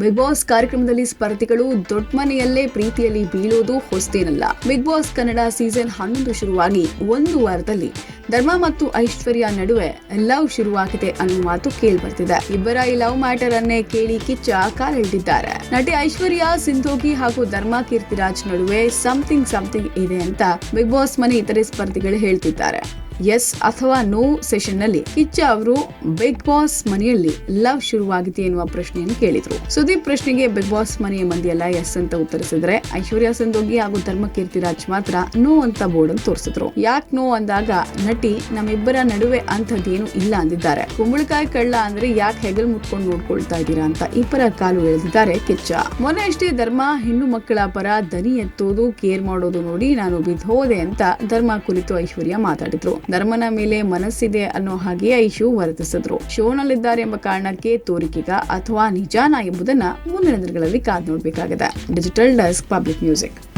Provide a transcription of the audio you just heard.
Big boss ಕಾರ್ಯಕ್ರಮದಲ್ಲಿ ಸ್ಪರ್ಧಿಗಳು ದೊಡ್ಡ ಮನೆಯಲ್ಲೇ ಪ್ರೀತಿಯಲ್ಲಿ ಬೀಳೋದು ಹೊಸ್ತೇನಲ್ಲ ಬಿಗ್ ಬಾಸ್ ಕನ್ನಡ ಸೀಸನ್ ಹನ್ನೊಂದು ಶುರುವಾಗಿ ಒಂದು ವಾರದಲ್ಲಿ ಧರ್ಮ ಮತ್ತು ಐಶ್ವರ್ಯ ನಡುವೆ ಲವ್ ಶುರುವಾಗಿದೆ ಅನ್ನೋ ಮಾತು ಕೇಳ್ಬರ್ತಿದೆ. ಇಬ್ಬರ ಈ ಲವ್ ಮ್ಯಾಟರ್ ಅನ್ನೇ ಕೇಳಿ ಕಿಚ್ಚ ಕಾಲೆಳೆದಿದ್ದಾರೆ ನಟಿ ಐಶ್ವರ್ಯ, ಸಿಂಧೋಗಿ ಹಾಗೂ ಧರ್ಮ ಕೀರ್ತಿರಾಜ್ ನಡುವೆ ಸಮಥಿಂಗ್ ಸಮಥಿಂಗ್ ಇದೆ ಅಂತ ಬಿಗ್ ಬಾಸ್ ಮನೆ ಇತರೆ ಸ್ಪರ್ಧಿಗಳು ಹೇಳ್ತಿದ್ದಾರೆ. ಎಸ್ ಅಥವಾ ನೋ ಸೆಷನ್ನಲ್ಲಿ ಕಿಚ್ಚ ಅವರು ಬಿಗ್ ಬಾಸ್ ಮನೆಯಲ್ಲಿ ಲವ್ ಶುರುವಾಗಿದೆ ಎನ್ನುವ ಪ್ರಶ್ನೆಯನ್ನು ಕೇಳಿದ್ರು. ಸುದೀಪ್ ಪ್ರಶ್ನೆಗೆ ಬಿಗ್ ಬಾಸ್ ಮನೆಯ ಮಂದಿಯೆಲ್ಲ ಎಸ್ ಅಂತ ಉತ್ತರಿಸಿದ್ರೆ, ಐಶ್ವರ್ಯ ಸಂದೋಗಿ ಹಾಗೂ ಧರ್ಮಕೀರ್ತಿ ಕೀರ್ತಿರಾಜ್ ಮಾತ್ರ ನೋ ಅಂತ ಬೋರ್ಡ್ ಅನ್ನು ತೋರಿಸಿದ್ರು. ಯಾಕೆ ನೋ ಅಂದಾಗ ನಟಿ ನಮ್ಮಿಬ್ಬರ ನಡುವೆ ಅಂಥದ್ದೇನು ಇಲ್ಲ ಅಂದಿದ್ದಾರೆ. ಕುಂಬಳಕಾಯಿ ಕಳ್ಳ ಅಂದ್ರೆ ಯಾಕೆ ಹೆಗಲ್ ಮುಟ್ಕೊಂಡು ನೋಡ್ಕೊಳ್ತಾ ಇದ್ದೀರಾ ಅಂತ ಇಬ್ಬರ ಕಾಲು ಎಳೆದಿದ್ದಾರೆ ಕಿಚ್ಚ. ಮೊನ್ನೆ ಅಷ್ಟೇ ಧರ್ಮ ಹೆಣ್ಣು ಮಕ್ಕಳ ಪರ ದನಿ ಎತ್ತೋದು, ಕೇರ್ ಮಾಡೋದು ನೋಡಿ ನಾನು ಬಿದ್ದೋದೆ ಅಂತ ಧರ್ಮ ಕುರಿತು ಐಶ್ವರ್ಯ ಮಾತಾಡಿದ್ರು. ಧರ್ಮನ ಮೇಲೆ ಮನಸ್ಸಿದೆ ಅನ್ನೋ ಹಾಗೆ ಐಶು ವರ್ತಿಸಿದ್ರು ಶೋನಲ್ಲಿದ್ದಾರೆ ಎಂಬ ಕಾರಣಕ್ಕೆ ತೋರಿಕೆಗ ಅಥವಾ ನಿಜಾನ ಎಂಬುದನ್ನ ಮುಂದಿನ ದಿನಗಳಲ್ಲಿ ಕಾದ್ ನೋಡ್ಬೇಕಾಗಿದೆ. Digital desk public music.